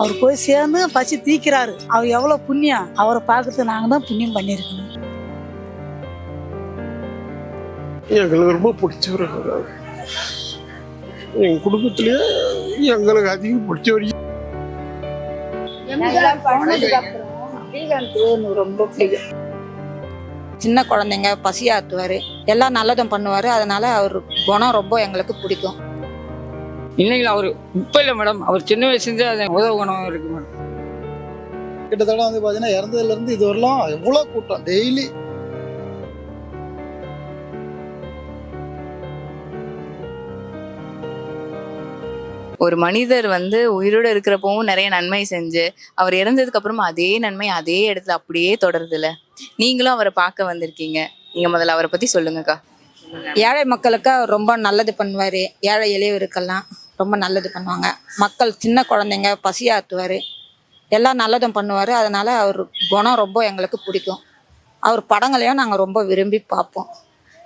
அவர் போய் சேர்ந்து பசி தீக்கிறாரு. அவர் எவ்வளோ புண்ணியம் அவரை பார்க்கறதுக்கு நாங்கள் தான் புண்ணியம் பண்ணியிருக்கோம். எங்களுக்கு ரொம்ப பிடிச்சவர் அவர் எங்கள் குடும்பத்திலேயே எங்களுக்கு அதிகம் பிடிச்சவர் ரொம்ப பிடிக்கும். சின்ன குழந்தைங்க பசியாத்துவார். எல்லாம் நல்லதும் பண்ணுவார். அதனால அவர் குணம் ரொம்ப எங்களுக்கு பிடிக்கும். இன்னைக்கு அவர் இப்போ இல்லை மேடம் அவர் சின்ன வயசுலேருந்தே அது உதவு குணம் இருக்கு மேடம் கிட்டத்தட்ட வந்து பார்த்தீங்கன்னா இறந்ததுல இருந்து இது வரலாம் எவ்வளோ கூட்டம்? டெய்லி. ஒரு மனிதர் வந்து உயிரோட இருக்கிறப்பவும் நிறைய நன்மை செஞ்சு அவர் இறந்ததுக்கு அப்புறமா அதே நன்மை அதே இடத்துல அப்படியே தொடருதுல. நீங்களும் அவரை பார்க்க வந்திருக்கீங்க. நீங்க முதல்ல அவரை பத்தி சொல்லுங்கக்கா. ஏழை மக்களுக்கு அவர் ரொம்ப நல்லது பண்ணுவார். ஏழை எளியவருக்கெல்லாம். ரொம்ப நல்லது பண்ணுவாங்க. மக்கள் சின்ன குழந்தைங்க பசியாத்துவார். எல்லாம் நல்லதும் பண்ணுவார். அதனால் அவர் குணம் ரொம்ப எங்களுக்கு பிடிக்கும். அவர் படங்களையும் நாங்கள் ரொம்ப விரும்பி பார்ப்போம்.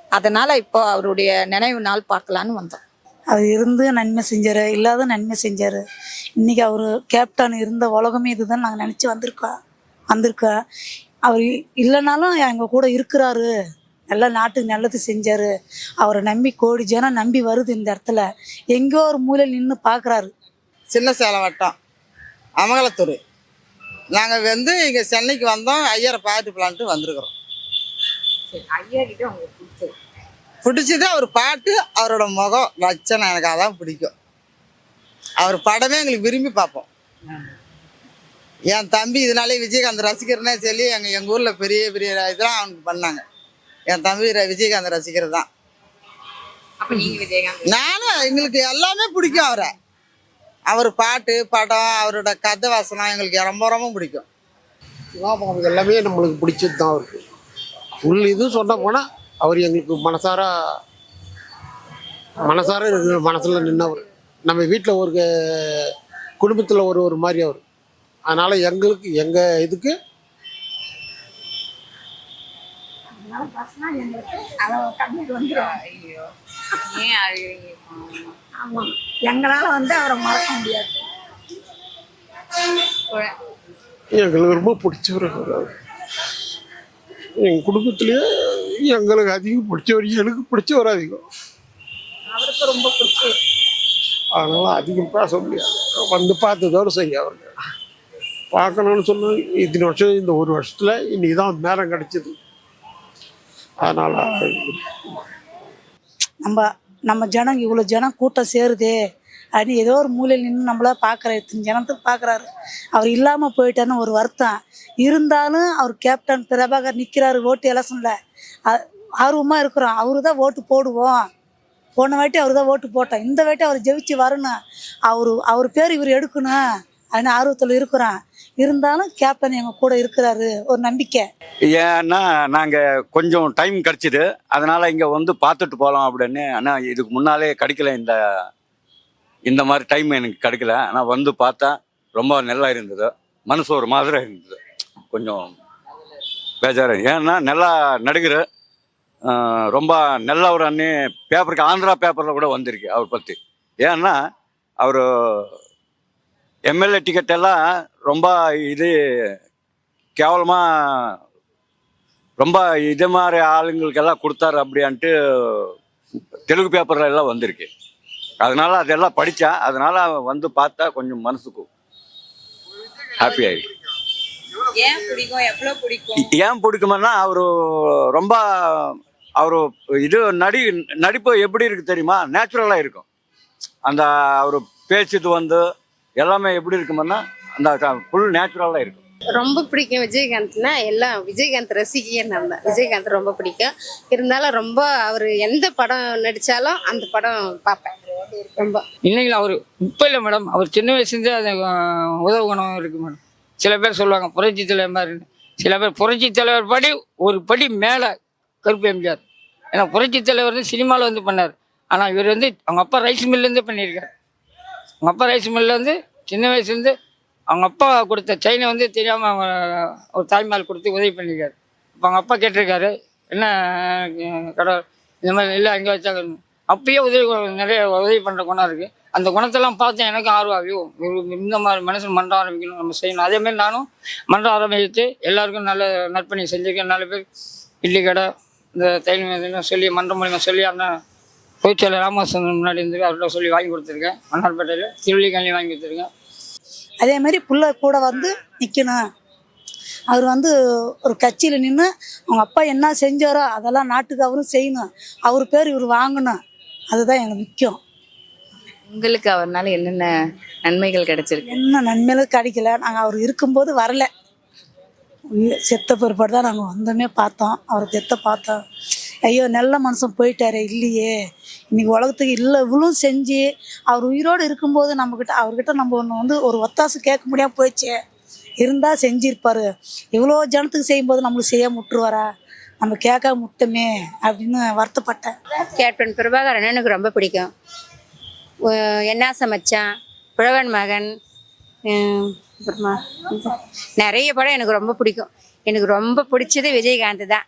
அதனால் இப்போ அவருடைய நினைவு நாள் பார்க்கலான்னு வந்தோம். அவர் இருந்து நன்மை செஞ்சார். இல்லாத நன்மை செஞ்சார். இன்றைக்கி அவர் கேப்டன் இருந்த உலகமே இதுதான் நாங்கள் நினச்சி வந்திருக்கோம். வந்திருக்கோம். அவர் இல்லைனாலும் எங்கள் கூட இருக்கிறாரு. நல்லா நாட்டுக்கு நல்லது செஞ்சாரு. அவரை நம்பி கோடி ஜனம் நம்பி வருது இந்த இடத்துல. எங்கேயோ ஒரு மூலையில் நின்று பார்க்குறாரு. சின்ன சேலம் வட்டம் அமங்கலத்தூர். நாங்கள் வந்து இங்கே சென்னைக்கு வந்தோம் ஐயரை பார்த்து போலான்ட்டு வந்திருக்கிறோம். பிடிச்சது? அவர் பாட்டு அவரோட முகம் லட்சணம் எனக்கு அதான் பிடிக்கும். அவர் படமே எங்களுக்கு விரும்பி பார்ப்போம். என் தம்பி இதனாலே விஜயகாந்த் ரசிகர்னே சொல்லி எங்கள் எங்கள் ஊரில் பெரிய பெரிய இதெல்லாம் அவனுக்கு பண்ணாங்க. என் தம்பி விஜயகாந்த் ரசிகர் தான் அப்ப நீங்க விஜயகாந்த் நானும் எங்களுக்கு எல்லாமே பிடிக்கும் அவரை. அவர் பாட்டு படம் அவரோட கதை வசனம் எங்களுக்கு ரொம்ப ரொம்ப பிடிக்கும். சிவாபாபு எல்லாமே நம்மளுக்கு பிடிச்சது தான் அவருக்கு. ஃபுல் இதுவும் சொல்ல போனால் அவர் எங்களுக்கு மனசார மனசார மனசில் நின்னவர். நம்ம வீட்டில் ஒரு குடும்பத்தில் ஒரு ஒரு மாதிரி அவர். அதனால் எங்களுக்கு எங்கள் இதுக்கு ஐயோ. ஏன் அழுகிறீங்க? ஆமாம் எங்களால் வந்து அவரை மறக்க முடியாது. எங்களுக்கு ரொம்ப பிடிச்சவர் அவர் எங்கள் குடும்பத்திலேயே எங்களுக்கு அதிகம் பிடிச்சவர் எனக்கு பிடிச்சவர் அதிகம். அவருக்கு ரொம்ப பிடிச்சி அதனால் அதிகம் பேச முடியாது. வந்து பார்த்ததோடு சரி அவருக்கு. பார்க்கணும்னு சொன்னோம் இத்தனை வருஷம் இந்த ஒரு வருஷத்தில் இன்னைக்கு தான் நேரம் கிடைச்சிது. அதனால் நம்ம நம்ம ஜனம் இவ்வளோ ஜனம் கூட்டம் சேருதே அப்படின்னு ஏதோ ஒரு மூலையில் நின்று நம்மள பார்க்குற இத்தனை ஜனத்துக்கு பார்க்குறாரு அவர் இல்லாமல் போயிட்டான்னு ஒரு வருத்தம். இருந்தாலும் அவர் கேப்டன் பிரபாகர் நிற்கிறாரு ஓட்டு எலெக்ஷனில் ஆர்வமாக இருக்கிறோம். அவரு தான் ஓட்டு போடுவோம். போன வாட்டி அவர் தான் ஓட்டு போட்டோம் இந்த வாட்டி அவர் ஜெயிச்சு வரணும். அவர் அவர் பேர் இவர் எடுக்கணும். அப்படின்னு ஆர்வத்தில் இருக்கிறோம் இருந்தாலும் கேப்டன் எங்கள் கூட இருக்கிறாரு. ஒரு நம்பிக்கை. ஏன்னா நாங்கள் கொஞ்சம் டைம் கிடச்சிது. அதனால் இங்கே வந்து பார்த்துட்டு போகலாம் அப்படின்னு. ஆனால் இதுக்கு முன்னாலே கிடைக்கல இந்த இந்த மாதிரி டைம் எனக்கு கிடைக்கல. ஆனால் வந்து பார்த்தா ரொம்ப நல்லா இருந்தது. மனசு ஒரு மாதிரி இருந்தது. கொஞ்சம் பேஜாரு. ஏன்னா நல்லா நடிகர். ரொம்ப நல்ல ஒரு அண்ணே. பேப்பருக்கு ஆந்திரா பேப்பரில் கூட வந்திருக்கு அவர் பற்றி ஏன்னா அவர் எம்எல்ஏ டிக்கெட் எல்லாம் ரொம்ப இது கேவலமாக ரொம்ப இது மாதிரி ஆளுங்களுக்கெல்லாம் கொடுத்தாரு அப்படின்ட்டு தெலுங்கு பேப்பர்ல எல்லாம் வந்திருக்கு. அதனால அதெல்லாம் படித்தேன் அதனால வந்து பார்த்தா கொஞ்சம் மனசுக்கு ஹாப்பி ஆயிடுச்சு ஏன் பிடிக்குமானா அவர் ரொம்ப அவர் இது நடி நடிப்பு எப்படி இருக்கு தெரியுமா? நேச்சுரலாக இருக்கும். அந்த அவர் பேச்சுது வந்து எல்லாமே எப்படி இருக்குமானா அந்த ஃபுல் நேச்சுரலாக இருக்கும். ரொம்ப பிடிக்கும் விஜயகாந்த்னா எல்லாம் விஜயகாந்த் ரசிகையே நான் தான். விஜயகாந்த் ரொம்ப பிடிக்கும். இருந்தாலும் ரொம்ப அவர் எந்த படம் நடிச்சாலும் அந்த படம் பார்ப்பேன். ரொம்ப. இன்னைக்கு அவர் இப்போ இல்லை மேடம் அவர் சின்ன வயசுலேருந்தே அது அஹ், உதவு குணம் இருக்கு மேடம் சில பேர் சொல்லுவாங்க புரட்சி தலைவர் மாதிரி சில பேர் புரட்சி தலைவர் படி ஒரு படி மேலே கருப்பு எம்ஜிஆர். ஏன்னா புரட்சி தலைவர் வந்து சினிமாவில் வந்து பண்ணார். ஆனால் இவர் வந்து அவங்க அப்பா ரைஸ் மில்லேருந்தே பண்ணியிருக்காரு. அவங்க அப்பா ரைஸ் மில்லேருந்து சின்ன வயசுலேருந்து அவங்க அப்பா கொடுத்த செயினை வந்து தெரியாமல் அவங்க ஒரு தாய்மால் கொடுத்து உதவி பண்ணியிருக்காரு இப்போ அவங்க அப்பா கேட்டிருக்காரு என்ன கடவுள் இந்த மாதிரி இல்லை அங்கே வச்சாங்க. அப்பயே உதவி நிறைய உதவி பண்ணுற குணம் இருக்குது அந்த குணத்தெல்லாம் பார்த்து எனக்கு ஆர்வம். ஐயோ இந்த மாதிரி மனுஷன் மன்றம் ஆரம்பிக்கணும் நம்ம செய்யணும். அதேமாரி நானும் மன்றம் ஆரம்பித்து எல்லாருக்கும் நல்ல நற்பணி செஞ்சுருக்கேன். நாலு பேர் இட்லி கடை இந்த தையல் சொல்லி மன்றம் மூலியமாக சொல்லி அந்த பொதுச்செயலர் ராமகிருஷ்ணன் முன்னாடி இருந்து அவர்கிட்ட சொல்லி வாங்கி கொடுத்துருக்கேன். மன்னார்பேட்டையில் திருவள்ளிக்கல்வி வாங்கி கொடுத்துருக்கேன் அதே மாதிரி புள்ள கூட வந்து நிற்கணும் அவர் வந்து ஒரு கட்சியில் நின்று அவங்க அப்பா என்ன செஞ்சாரோ அதெல்லாம் நாட்டுக்கு அவரும் செய்யணும். அவர் பேர் இவர் வாங்கணும். அதுதான் எனக்கு முக்கியம். உங்களுக்கு அவர்னால என்னென்ன நன்மைகள் கிடைச்சிருக்கு? என்ன நன்மையிலும் கிடைக்கல. நாங்கள் அவர் இருக்கும்போது வரல. செத்த பிற்பாடு தான் நாங்கள் வந்தோமே பார்த்தோம். அவர் செத்த பார்த்தோம். ஐயோ நல்ல மனுஷன் போயிட்டாரே இல்லையே. இன்னைக்கு உலகத்துக்கு இல்லை இவ்வளோ செஞ்சு அவர் உயிரோடு இருக்கும்போது நம்மக்கிட்ட அவர்கிட்ட நம்ம ஒன்று வந்து ஒரு ஒத்தாசு கேட்க முடியாமல் போயிடுச்சு. இருந்தால் செஞ்சிருப்பாரு. இவ்வளோ ஜனத்துக்கு செய்யும்போது நம்மளுக்கு செய்ய முட்டுருவாரா நம்ம கேட்க முட்டமே அப்படின்னு வருத்தப்பட்டேன். கேப்டன் பிரபாகரன் எனக்கு ரொம்ப பிடிக்கும். என்ன சமைச்சான் புழவன் மகன் அப்புறமா நிறைய படம் எனக்கு ரொம்ப பிடிக்கும். எனக்கு ரொம்ப பிடிச்சது விஜயகாந்த் தான்.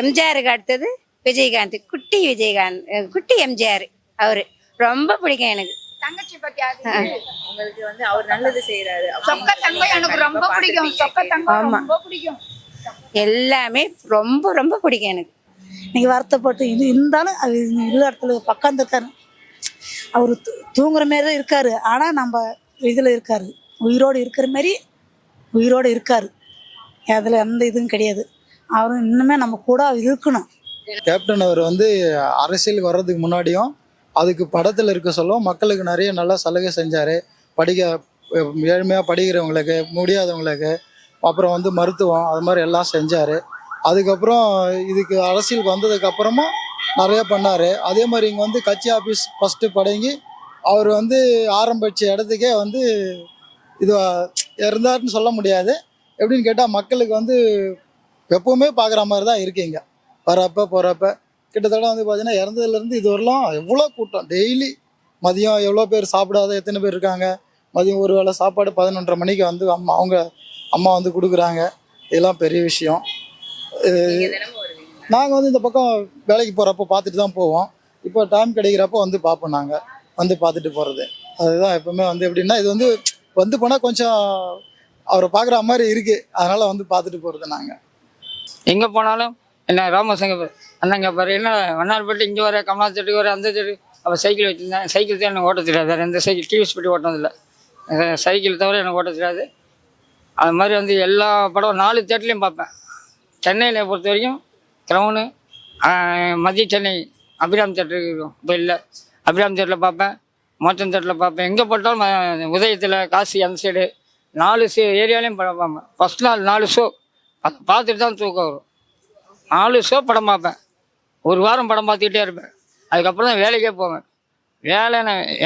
எம்ஜிஆருக்கு அடுத்தது விஜயகாந்த் குட்டி விஜயகாந்த் குட்டி எம்ஜிஆர் அவரு. ரொம்ப பிடிக்கும் எனக்கு. தங்கச்சி பத்தி உங்களுக்கு வந்து அவர் நல்லது செய்யறாரு சொக்க தங்கம் எனக்கு ரொம்ப பிடிக்கும். சொக்க தங்கம். ரொம்ப பிடிக்கும். எல்லாமே ரொம்ப ரொம்ப பிடிக்கும் எனக்கு. நீங்கள் வருத்தப்பட்டு இது இருந்தாலும் அது இல்ல இடத்துல பக்கம் இருக்காரு அவர் தூங்குற மாரி தான் இருக்காரு. ஆனால் நம்ம இதில் இருக்காரு. உயிரோடு இருக்கிற மாதிரி உயிரோடு இருக்காரு. அதில் எந்த இதுவும் கிடையாது. அவரும் இன்னுமே நம்ம கூட இருக்கணும். கேப்டன் அவர் வந்து அரசியலுக்கு வர்றதுக்கு முன்னாடியும் அதுக்கு படத்தில் இருக்க சொல்ல மக்களுக்கு நிறைய நல்லா சலுகை செஞ்சார். படிக்க ஏழ்மையாக படிக்கிறவங்களுக்கு முடியாதவங்களுக்கு அப்புறம் வந்து மருத்துவம் அது மாதிரி எல்லாம் செஞ்சார். அதுக்கப்புறம் இதுக்கு அரசியலுக்கு வந்ததுக்கப்புறமும் நிறைய பண்ணார். அதே மாதிரி இங்கே வந்து கட்சி ஆஃபீஸ் ஃபஸ்ட்டு படங்கி அவர் வந்து ஆரம்பித்த இடத்துக்கே வந்து இது இருந்தாருன்னு சொல்ல முடியாது. எப்படின்னு கேட்டால் மக்களுக்கு வந்து எப்பவுமே பார்க்குற மாதிரி தான் இருக்கீங்க வரப்ப போகிறப்ப கிட்டத்தட்ட வந்து பார்த்தீங்கன்னா இறந்ததுலேருந்து இது வரலாம் எவ்வளோ கூட்டம்? டெய்லி மதியம் எவ்வளோ பேர் சாப்பிடாத எத்தனை பேர் இருக்காங்க? மதியம் ஒரு வேளை சாப்பாடு பதினொன்றரை மணிக்கு வந்து அம்மா அவங்க அம்மா வந்து கொடுக்குறாங்க. இதெல்லாம் பெரிய விஷயம். நாங்கள் வந்து இந்த பக்கம் வேலைக்கு போகிறப்ப பார்த்துட்டு தான் போவோம். இப்போ டைம் கிடைக்கிறப்ப வந்து பார்ப்போம் நாங்கள் வந்து பார்த்துட்டு போகிறது அதுதான் எப்பவுமே வந்து எப்படின்னா இது வந்து வந்து போனால் கொஞ்சம் அவரை பார்க்குற மாதிரி இருக்குது அதனால் வந்து பார்த்துட்டு போகிறது நாங்கள் எங்கே போனாலும் என்ன ராமசங்க அண்ணங்க பாரு என்ன வண்ணார்பட்டு இங்கே வர கமலாச்செட்டுக்கு வர அந்த செட்டு. அப்போ சைக்கிள் வச்சுருந்தேன். சைக்கிள் தான் எனக்கு ஓட்ட தெரியாது. வேறு எந்த சைக்கிள் டிவிஎஸ் பட்டி ஓட்டினதில்லை. சைக்கிள் தவிர எனக்கு ஓட்ட தெரியாது. அது மாதிரி வந்து எல்லா படம் நாலு தேட்டர்லையும் பார்ப்பேன். சென்னையில் பொறுத்த வரைக்கும் க்ரௌனு மதிய சென்னை அபிராம் தேட்டர் இருக்கும். இப்போ இல்லை. அபிராம் தேட்டரில் பார்ப்பேன். மோச்சன் தேட்டரில் பார்ப்பேன். எங்கே போட்டாலும் உதயத்தில் காசி அந்த சைடு நாலு சே ஏரியாலையும் பார்ப்பேன். ஃபஸ்ட் நாள் நாலு ஷோ அதை பார்த்துட்டு தான் தூக்கம் வரும். நாலு ஷோ படம் பார்ப்பேன். ஒரு வாரம் படம் பார்த்துக்கிட்டே இருப்பேன். அதுக்கப்புறம் தான் வேலைக்கே போவேன். வேலை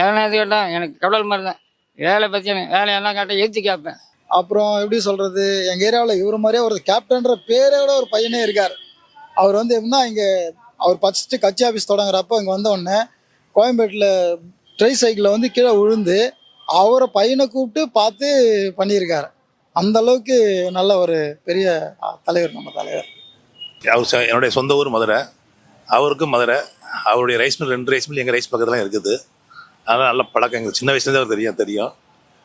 என்ன எது கேட்டால் எனக்கு கடவுள் மாதிரி தான். வேலை பற்றி எனக்கு வேலை என்ன கேட்டால் ஏற்றி கேட்பேன். அப்புறம் எப்படி சொல்கிறது எங்கள் ஏரியாவில் இவர் மாதிரியே ஒரு கேப்டன்ற பேரோட ஒரு பையனே இருக்கார். அவர் வந்து எப்படின்னா இங்கே அவர் ஃபஸ்ட்டு கட்சி ஆஃபீஸ் தொடங்குறப்ப இங்கே வந்தோடனே கோயம்பேட்டில் ட்ரை சைக்கிளில் வந்து கீழே விழுந்து அவரை பையனை கூப்பிட்டு பார்த்து பண்ணியிருக்காரு. அந்த அளவுக்கு நல்ல ஒரு பெரிய தலைவர் நம்ம தலைவர். அவர் என்னுடைய சொந்த ஊர் மதுரை. அவருக்கும் மதுரை. அவருடைய ரைஸ் மில் ரெண்டு ரைஸ் மில் எங்கள் ரைஸ் பக்கத்தில் இருக்குது. அதனால் நல்ல பழக்கம். எங்களுக்கு சின்ன வயசுலேருந்து அவர் தெரியும் தெரியும்.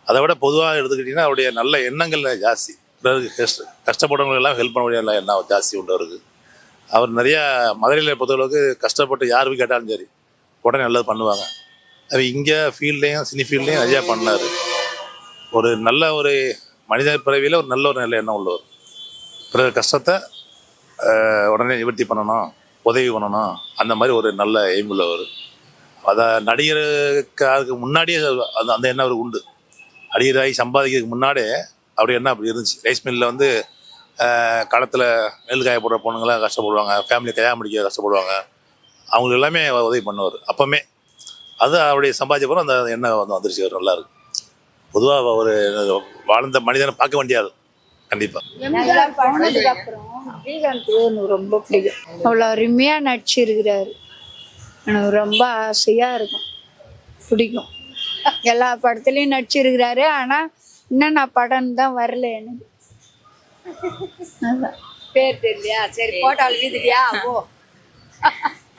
அதை விட பொதுவாக எடுத்துக்கிட்டிங்கன்னா அவருடைய நல்ல எண்ணங்கள் ஜாஸ்தி. பிறகு கஷ்ட கஷ்டப்படுறவங்களெல்லாம் ஹெல்ப் பண்ண முடியாத எண்ணம் ஜாஸ்தி உண்டு அவருக்கு. அவர் நிறையா மதுரையில் பொறுத்தளவுக்கு கஷ்டப்பட்டு யாருக்கு கேட்டாலும் சரி உடனே நல்லது பண்ணுவாங்க. அது இங்கே ஃபீல்ட்லேயும் சினி ஃபீல்ட்லேயும் நிறையா பண்ணார். ஒரு நல்ல ஒரு மனித பிறவியில் ஒரு நல்ல ஒரு நல்ல எண்ணம் உள்ளவர். பிறகு கஷ்டத்தை உடனே நிவர்த்தி பண்ணணும் உதவி பண்ணணும். அந்த மாதிரி ஒரு நல்ல எய்ம் உள்ளவர் அதை நடிகருக்காருக்கு முன்னாடியே அந்த அந்த எண்ணம் அவருக்கு உண்டு. நடிகராகி சம்பாதிக்கிறதுக்கு முன்னாடியே அப்படி என்ன அப்படி இருந்துச்சு. ரைஸ் மில்லில் வந்து களத்தில் நெல் காய போடுற பொண்ணுங்களாம் கஷ்டப்படுவாங்க ஃபேமிலி கல்யாணம் முடிக்க கஷ்டப்படுவாங்க. அவங்களுக்கு எல்லாமே உதவி பண்ணுவார் அப்போமே அது அவருடைய சம்பாதிச்சப்பறம் அந்த எண்ணம் வந்து வந்துருச்சு அவர் நல்லா இருக்கு. பொதுவாக ஒரு வாழ்ந்த மனிதனை பார்க்க வேண்டியது கண்டிப்பாக போனதுக்கு அப்புறம் விஜயகாந்த் எனக்கு ரொம்ப பிடிக்கும். அவ்வளோ அருமையா நடிச்சிருக்கிறாரு. எனக்கு ரொம்ப ஆசையா இருக்கும். பிடிக்கும். எல்லா படத்துலயும் நடிச்சிருக்கிறாரு. ஆனா இன்னும் நான் படம் தான் வரல எனக்கு. பேர் தெரியலையா? சரி போட்டோ எழுதிட்டியா ஓ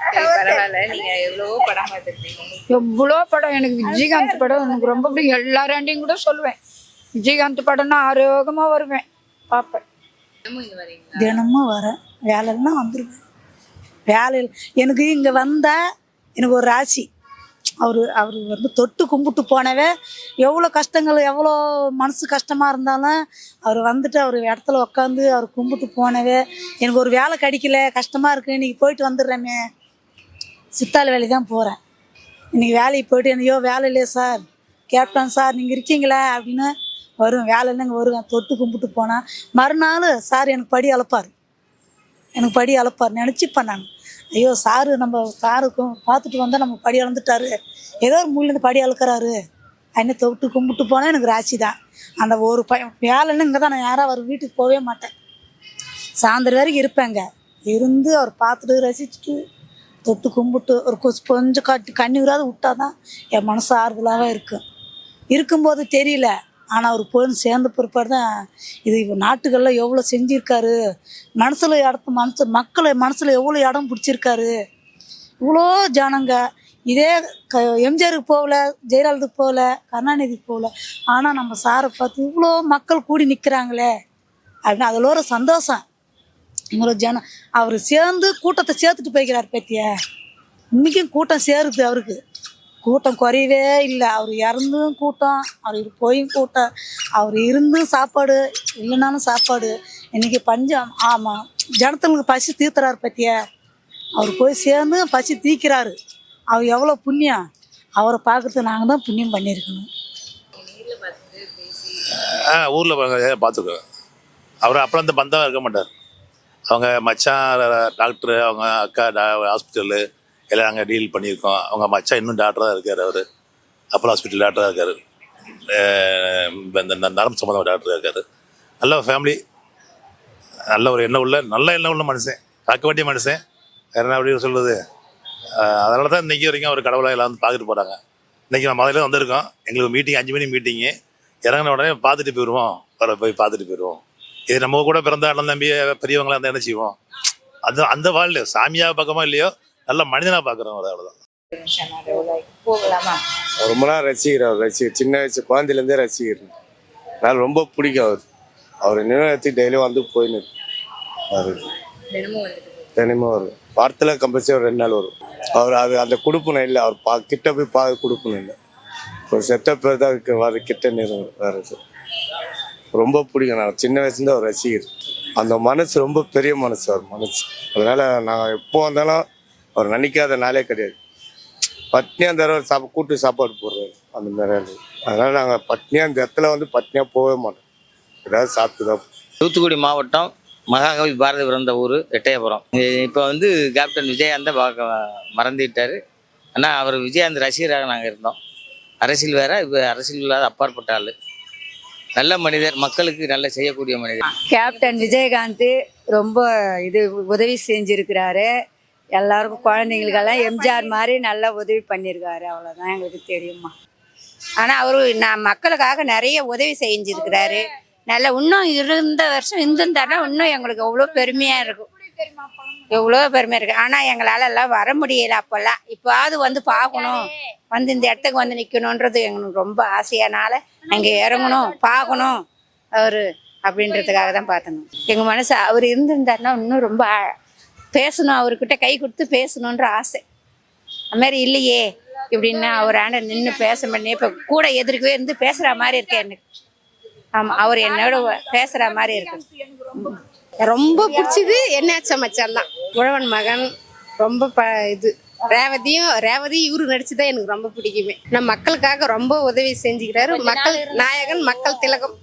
சரி, பரவாயில்ல. நீங்க எவ்வளவோ படம் பார்த்துருப்பீங்க எவ்வளோ படம்? எனக்கு விஜயகாந்த் படம் எனக்கு ரொம்ப பிடிக்கும். எல்லாராண்டையும் கூட சொல்லுவேன். விஜயகாந்த் படம்னா ஆரோக்கியமாக வருவேன். பார்ப்பேன். தினமும் வரேன் வேலைன்னா வந்துருவேன். வேலை எனக்கு இங்கே வந்தால் எனக்கு ஒரு ராசி. அவர் அவர் வந்து தொட்டு கும்பிட்டு போனவே எவ்வளோ கஷ்டங்கள் எவ்வளோ மனசு கஷ்டமாக இருந்தாலும் அவர் வந்துட்டு அவர் இடத்துல உட்காந்து அவர் கும்பிட்டு போனவே எனக்கு ஒரு வேலை கிடைக்கல கஷ்டமாக இருக்குது இன்றைக்கி போயிட்டு வந்துடுறேமே. சித்தாள் வேலைக்கு தான் போகிறேன் இன்றைக்கி வேலைக்கு போயிட்டு ஐயோ வேலை இல்லையா சார். கேப்டன் சார் நீங்கள் இருக்கீங்களா? அப்படின்னு வரும் வேலை இல்லைங்க வருவேன். தொட்டு கும்பிட்டு போனால் மறுநாள் சார் எனக்கு படி அளப்பார் எனக்கு படி அளப்பார் நினச்சிப்பேன் நான். ஐயோ சாரு நம்ம சாருக்கும் பார்த்துட்டு வந்தால் நம்ம படி அளந்துட்டாரு. ஏதோ ஒரு மூலிலேருந்து படி அழுக்கிறாரு. அப்படின்னு தொட்டு கும்பிட்டு போனால் எனக்கு ராசி தான். அந்த ஒரு பையன் வேலைன்னு இங்கே தான் நான் யாரும் அவர் வீட்டுக்கு போகவே மாட்டேன். சாயந்தரம் வரைக்கும் இருப்பேங்க. இருந்து அவர் பார்த்துட்டு ரசிச்சுட்டு தொட்டு கும்பிட்டு ஒரு கொசு கொஞ்சம் கட்டி கண்ணீராவது விட்டால் தான் என் மனசு ஆறுதலாகவே இருக்கும் இருக்கும்போது தெரியல. ஆனால் அவர் போயிருந்து சேர்ந்த பிற்பாடு தான் இது இப்போ நாட்டுகளில் எவ்வளோ செஞ்சுருக்காரு? மனசில் இடத்து மனசு மக்களை மனசில் எவ்வளோ இடம் பிடிச்சிருக்காரு? இவ்வளோ ஜனங்க. இதே க எம்ஜிஆருக்கு போகல ஜெயலலிதாவுக்கு போகல கருணாநிதிக்கு போகல. ஆனால் நம்ம சாரை பார்த்து இவ்வளோ மக்கள் கூடி நிற்கிறாங்களே அப்படின்னு அதில் ஒரு சந்தோஷம். இவ்வளோ ஜனம் அவர் சேர்ந்து கூட்டத்தை சேர்த்துட்டு போய்க்கிறார் பத்தியா? இன்றைக்கும் கூட்டம் சேருது அவருக்கு. கூட்டம் குறையவே இல்லை. அவர் இறந்தும் கூட்டம் அவர் போயும் கூட்டம். அவர் இருந்தும் சாப்பாடு இல்லைனாலும் சாப்பாடு. இன்றைக்கி பஞ்சம். ஆமாம் ஜனத்தங்களுக்கு பசி தீர்த்துறாரு பத்தியா? அவர் போய் சேர்ந்து பசி தீக்கிறாரு. அவர் எவ்வளோ புண்ணியம்? அவரை பார்க்கறதுக்கு நாங்கள் தான் புண்ணியம் பண்ணியிருக்கணும். ஆ ஊரில் பார்த்துக்கோங்க. அவர் அப்புறம் அந்த பந்தம் இருக்க மாட்டார். அவங்க மச்சான் டாக்டரு அவங்க அக்கா ஹாஸ்பிட்டலு எல்லாம் நாங்கள் டீல் பண்ணியிருக்கோம். அவங்க மச்சா இன்னும் டாக்டராக இருக்கார் அவர். அப்போலோ ஹாஸ்பிட்டல் டாக்டராக இருக்கார். இந்த நரம்பு சம்மந்தமாக டாக்டராக இருக்கார். நல்ல ஃபேமிலி நல்ல ஒரு எண்ணம் உள்ள நல்ல எண்ணம் உள்ள மனுஷன். காக்க வேண்டிய மனுஷன். வேற என்ன அப்படி சொல்லுது அதனால தான் இன்றைக்கி வரைக்கும் அவர் கடவுளாக எல்லாம் வந்து பார்த்துட்டு போகிறாங்க இன்றைக்கி நான் முதல்ல வந்திருக்கோம். எங்களுக்கு மீட்டிங் அஞ்சு மணி மீட்டிங்கு இறங்கின உடனே பார்த்துட்டு போயிடுவோம். வர போய் பார்த்துட்டு போயிடுவோம். இது நம்ம கூட பிறந்த அண்ணன் தம்பி பெரியவங்களாம் இருந்தால் என்ன செய்வோம்? அது அந்த வாழ்ல சாமியாக பக்கமாக இல்லையோ? நல்ல மனிதனா பார்க்குறோம் ஒரு அவ்வளோதான் போகலாமா ரொம்ப நாள் ரசிகர் அவர் ரசிகர். சின்ன வயசு குழந்தையிலேருந்தே ரசிகர். அதனால ரொம்ப பிடிக்கும் அவர். அவர் நினைவகத்துக்கு டெய்லியும் வந்து போயின்னு அவர். தினமும் வரும். வாரத்தில் கம்பல்சரி ஒரு ரெண்டு நாள் வரும். அவர் அது அந்த கொடுப்பனை இல்லை. அவர் பா கிட்ட போய் பா கொடுப்பணும் இல்லை. ஒரு செத்த பேர் தான் வர கிட்ட நேரம் வர்றது ரொம்ப பிடிக்கும். நான் சின்ன வயசுலேருந்து அவர் ரசிகர். அந்த மனசு ரொம்ப பெரிய மனசு அவர் மனசு. அதனால் நான் எப்போ வந்தாலும் அவர் நினைக்காத நாளே கிடையாது. பட்னியாக தடவை சாப்பா கூட்டு சாப்பாடு போடுறாரு அந்த மாதிரி. அதனால நாங்கள் பட்னியாக அந்த இடத்துல வந்து பட்னியாக போகவே மாட்டோம். ஏதாவது சாப்பிட்டு தான் தூத்துக்குடி மாவட்டம் மகாகவி பாரதி பிறந்த ஊர் எட்டயபுரம். இப்போ வந்து கேப்டன் விஜயகாந்த பார்க்க மறந்துட்டார். ஆனால் அவர் விஜயகாந்த் ரசிகராக நாங்கள் இருந்தோம். அரசியல் வேற இப்போ அரசியல் இல்லாத அப்பாற்பட்ட ஆள். நல்ல மனிதர் மக்களுக்கு நல்ல செய்யக்கூடிய மனிதர். கேப்டன் விஜயகாந்த் ரொம்ப இது உதவி செஞ்சிருக்கிறாரு. எல்லாருக்கும் குழந்தைங்களுக்கெல்லாம் எம்ஜிஆர் மாதிரி நல்லா உதவி பண்ணியிருக்காரு அவ்வளோதான் எங்களுக்கு தெரியுமா ஆனால் அவரு நான் மக்களுக்காக நிறைய உதவி செஞ்சுருக்கிறாரு. நல்ல இன்னும் இருந்த வருஷம் இருந்திருந்தாருன்னா இன்னும் எங்களுக்கு எவ்வளோ பெருமையாக இருக்கும். எவ்வளோ பெருமையாக இருக்கு ஆனால் எங்களால் எல்லாம் வர முடியல அப்போல்லாம். இப்போவாவது வந்து பார்க்கணும். வந்து இந்த இடத்துக்கு வந்து நிற்கணுன்றது எங்களுக்கு ரொம்ப ஆசையானால அங்கே இறங்கணும் பார்க்கணும். அவர் அப்படின்றதுக்காக தான் பார்த்தோங்க எங்கள் மனசு அவர் இருந்திருந்தாருன்னா இன்னும் ரொம்ப பேசணும் அவர்கிட்ட கை கொடுத்து பேசணுன்ற ஆசை. அது மாதிரி இல்லையே இப்படின்னா அவர் ஆண்ட நின்று பேச பண்ணி இப்போ கூட எதிர்க்கவே இருந்து பேசுகிற மாதிரி இருக்கு எனக்கு. ஆமாம் அவர் என்னோட பேசுகிற மாதிரி இருக்கு. ரொம்ப பிடிச்சது என்னாச்ச மச்சான் தான் உழவன் மகன் ரொம்ப ப இது. ரேவதியும் ரேவதி இவரு நடிச்சுதான் எனக்கு ரொம்ப பிடிக்குமே. நம்ம மக்களுக்காக ரொம்ப உதவி செஞ்சுக்கிறாரு. மக்கள் நாயகன் மக்கள் திலகம்.